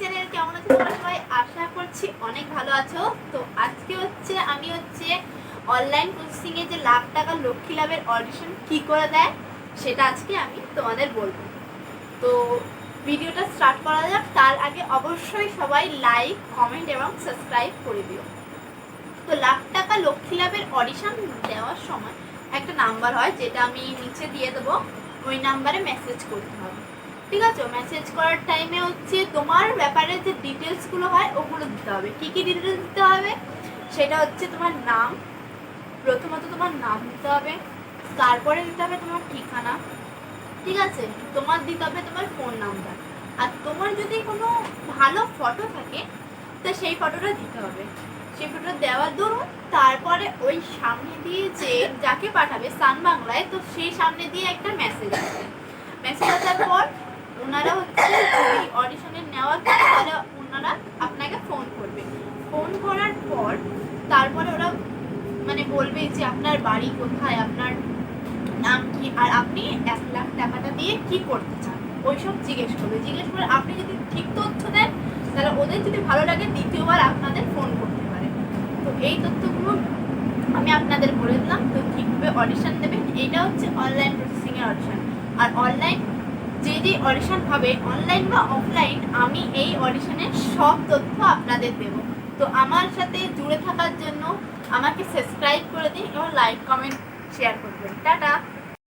Channel কেমন আছো তোমরা সবাই? আশা করছি অনেক ভালো আছো। তো আজকে হচ্ছে আমি হচ্ছে অনলাইন প্রসেসিং এ যে টাকা লক্ষ্মী লাভের অডিশন কি করে দেয়, সেটা আজকে আমি তোমাদের বলব। তো ভিডিওটা স্টার্ট করা যাক। তার আগে অবশ্যই সবাই লাইক কমেন্ট এবং সাবস্ক্রাইব করে দিও। তো লাখ টাকা লক্ষ্মী লাভের অডিশন দেওয়ার সময় একটা নাম্বার হয়, যেটা আমি নিচে দিয়ে দেবো। ওই নাম্বারে মেসেজ করতে হবে। ঠিক আছে? মেসেজ করার টাইমে হচ্ছে তোমার যে ডিটেলসগুলো হয়, ওগুলো দিতে হবে। কী কী ডিটেলস দিতে হবে? সেটা হচ্ছে তোমার নাম। প্রথমত তোমার নাম দিতে হবে। তারপরে দিতে হবে তোমার ঠিকানা। ঠিক আছে? তোমার দিতে হবে তোমার ফোন নাম্বার আর তোমার যদি কোনো ভালো ফটো থাকে, তা সেই ফটোটা দিতে হবে। সেই ফটো দেওয়ার দরুন, তারপরে ওই সামনে দিয়ে যে যাকে পাঠাবে, সান বাংলায়, তো সেই সামনে দিয়ে একটা মেসেজ আসবে। মেসেজ আসার পর, ওনারা হচ্ছে ওই অডিশনে নেওয়ার পর তাহলে ওনারা আপনাকে ফোন করবে ফোন করার পর তারপরে ওরা মানে বলবে যে আপনার বাড়ি কোথায়, আপনার নাম কি, আর আপনি এক লাখ টাকাটা দিয়ে কি করতে চান? ওইসব জিজ্ঞেস করবে। জিজ্ঞেস করে আপনি যদি ঠিক তথ্য দেন, তাহলে ওদের যদি ভালো লাগে, দ্বিতীয়বার আপনাদের ফোন করতে পারে। তো এই তথ্যগুলো আমি আপনাদের বলে দিলাম। তো ঠিকভাবে অডিশন দেবেন এইটা হচ্ছে অনলাইন প্রসেসিংয়ের অডিশন আর অনলাইন যে যে অডিশন হবে অনলাইন বা অফলাইন আমি এই অডিশনের সব তথ্য আপনাদের দেব। তো আমার সাথে জুড়ে থাকার জন্য আমাকে সাবস্ক্রাইব করে দিন এবং লাইক কমেন্ট শেয়ার করবেন। টাটা!